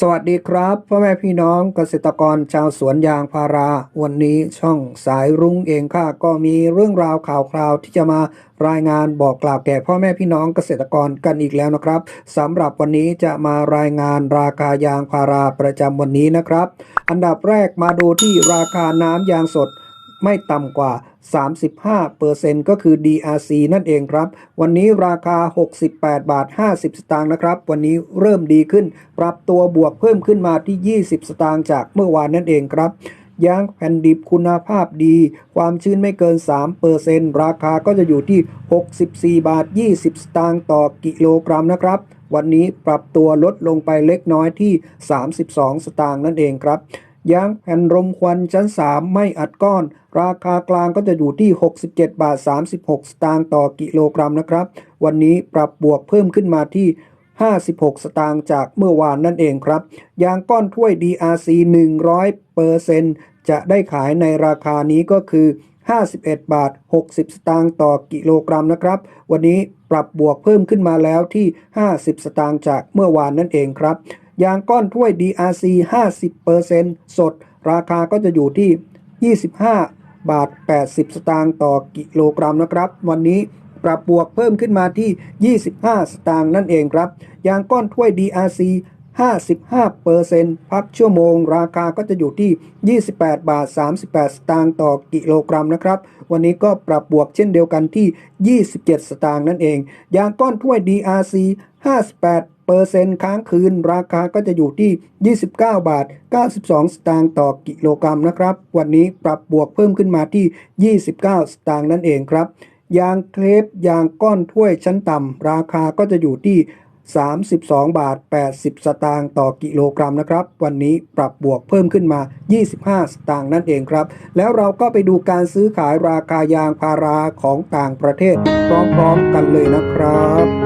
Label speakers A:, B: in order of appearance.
A: สวัสดีครับพ่อแม่พี่น้องเกษตรกรชาวสวนยางพารา วันนี้ช่องสายรุ้งเองค่ะก็มีเรื่องราวข่าวคราวที่จะมารายงานบอกกล่าวแก่พ่อแม่พี่น้องเกษตรกรกันอีกแล้วนะครับสำหรับวันนี้จะมารายงานราคายางพาราประจำวันนี้นะครับ อันดับแรกมาดูที่ราคาน้ำยางสด ไม่ต่ำกว่า 35%ก็คือ DRC นั่นเองครับ วันนี้ราคา 68 บาท 50 สตางค์นะครับ วันนี้เริ่มดีขึ้น ปรับตัวบวกเพิ่มขึ้นมาที่ 20 สตางค์จากเมื่อวานนั่นเองครับยางแผ่นดิบคุณภาพดี ความชื้นไม่เกิน 3%ราคาก็จะอยู่ที่ 64 บาท 20 สตางค์ต่อกิโลกรัมนะครับ วันนี้ปรับตัวลดลงไปเล็กน้อยที่ 32 สตางค์นั่นเองครับ ยางแผ่นรมควันชั้น 3 ไม่อัดก้อน ราคากลางก็จะอยู่ที่ 67 บาท 36 สตางค์ต่อกิโลกรัมนะครับ วันนี้ปรับบวกเพิ่มขึ้นมาที่ 56 สตางค์จากเมื่อวานนั่นเองครับ ยางก้อนถ้วย DRC 100%จะได้ขายในราคานี้ก็คือ 51 บาท 60 สตางค์ต่อกิโลกรัมนะครับ วันนี้ปรับบวกเพิ่มขึ้นมาแล้วที่ 50 สตางค์จากเมื่อวานนั่นเองครับ ยางก้อนถ้วย DRC 50%สด ราคาก็จะอยู่ที่ 25 บาท 80 สตางค์ต่อกิโลกรัมนะครับ วันนี้ปรับบวกเพิ่มขึ้นมาที่ 25 สตางค์นั่นเองครับ ยางก้อนถ้วย DRC 55%พักชั่วโมง ราคาก็จะอยู่ที่ 28 บาท 38 สตางค์ต่อกิโลกรัมนะครับ วันนี้ก็ปรับบวกเช่นเดียวกันที่ 27 สตางค์นั่นเอง ยางก้อนถ้วย DRC 58เปอร์เซ็นต์ค้างคืน ราคาก็จะอยู่ที่ 29 บาท 92 สตางค์ต่อกิโลกรัมนะครับ วันนี้ปรับบวกเพิ่มขึ้นมาที่ 29 สตางค์นั่นเองครับ ยางเครปยางก้อนถ้วยชั้นต่ำราคาก็จะอยู่ที่ 32 บาท 80 สตางค์ต่อกิโลกรัมนะครับ วันนี้ปรับบวกเพิ่มขึ้นมา 25 สตางค์นั่นเองครับ แล้วเราก็ไปดูการซื้อขายราคายางพาราของต่างประเทศพร้อมๆกันเลยนะครับ